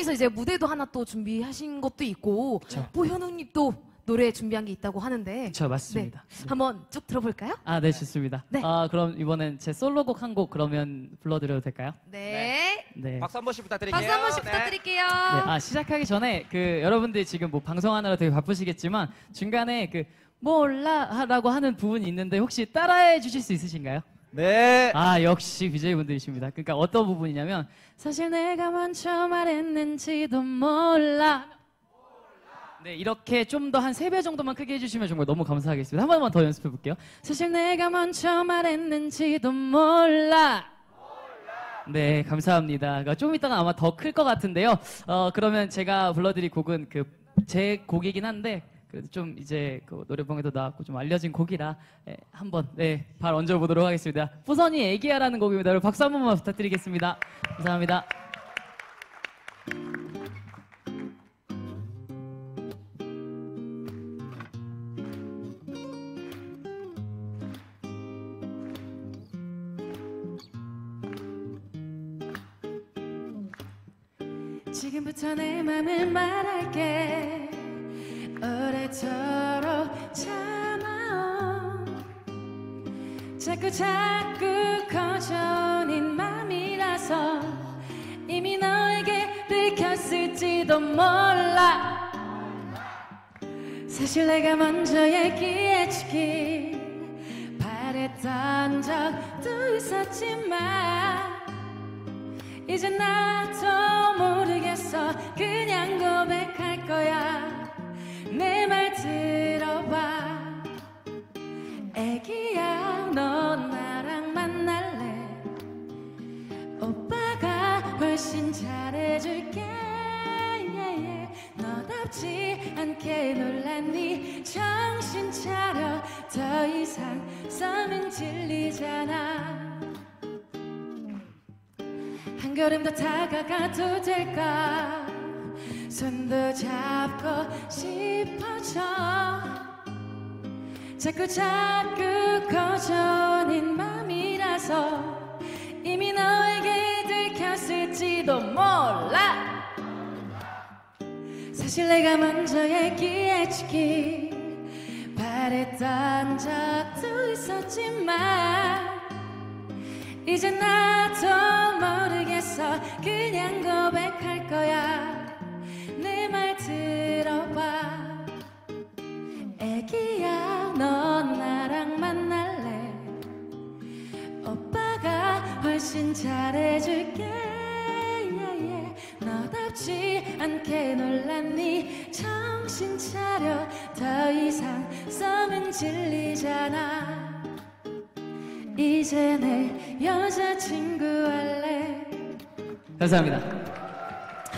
분이서 이제 무대도 하나 또 준비하신 것도 있고 현우님 또 노래 준비한 게 있다고 하는데 저 맞습니다. 네. 한번 쭉 들어볼까요? 아, 네, 좋습니다. 네. 아, 그럼 이번엔 제 솔로곡 한 곡 그러면 불러드려도 될까요? 네. 네. 박수 한 번씩 부탁드릴게요. 박수 한 번씩 네. 부탁드릴게요. 네, 아 시작하기 전에 그 여러분들이 지금 뭐 방송하느라 되게 바쁘시겠지만 중간에 그 몰라라고 하는 부분이 있는데 혹시 따라해 주실 수 있으신가요? 네. 아 역시 BJ 분들이십니다. 그러니까 어떤 부분이냐면 사실 내가 먼저 말했는지도 몰라. 네 이렇게 좀 더 한 세 배 정도만 크게 해주시면 정말 너무 감사하겠습니다. 한 번만 더 연습해 볼게요. 사실 내가 먼저 말했는지도 몰라. 네, 감사합니다. 그러니까 좀 이따가 아마 더 클 것 같은데요. 어, 그러면 제가 불러드릴 곡은 그 제 곡이긴 한데 그래도 좀 이제 그 노래방에도 나왔고 좀 알려진 곡이라 예, 한번 네, 발 얹어보도록 하겠습니다. 부선이 애기야라는 곡입니다. 박수 한 번만 부탁드리겠습니다. 감사합니다. 지금부터 내 맘을 말할게 참아온 자꾸 자꾸 커져오는 맘이라서 이미 너에게 들켰을지도 몰라. 사실 내가 먼저 얘기해주길 바랬던 적도 있었지만 이제 나도 모르겠어. 그냥 고백할 거야 내 말 들어봐. 애기야 너 나랑 만날래? 오빠가 훨씬 잘해줄게. 너답지 않게 놀랐니? 정신 차려. 더 이상 싸면 질리잖아. 한 걸음 더 다가가도 될까 손도 잡고 싶어져. 자꾸 자꾸 커져오는 맘이라서 이미 너에게 들켰을지도 몰라. 사실 내가 먼저 얘기해주길 바랬던 적도 있었지만 이제 나도 모르겠어. 그냥 고백할 거 훨씬 잘해줄게. Yeah, yeah. 너답지 않게 놀랐니? 정신 차려. 더 이상 싸면 질리잖아. 이제 내 여자친구 할래. 감사합니다.